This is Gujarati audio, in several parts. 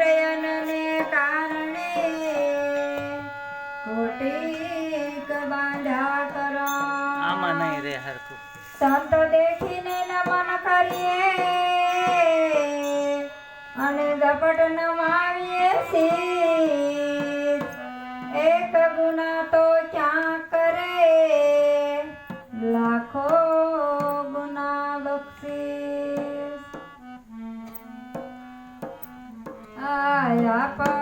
નયનને કારણે કોટીક બાંધા કરો. આમાં નહીં રે હરખું. સંત દેખીને નમન કરીએ અને ઝપટ નમાવીએ શીશ आया पा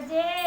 después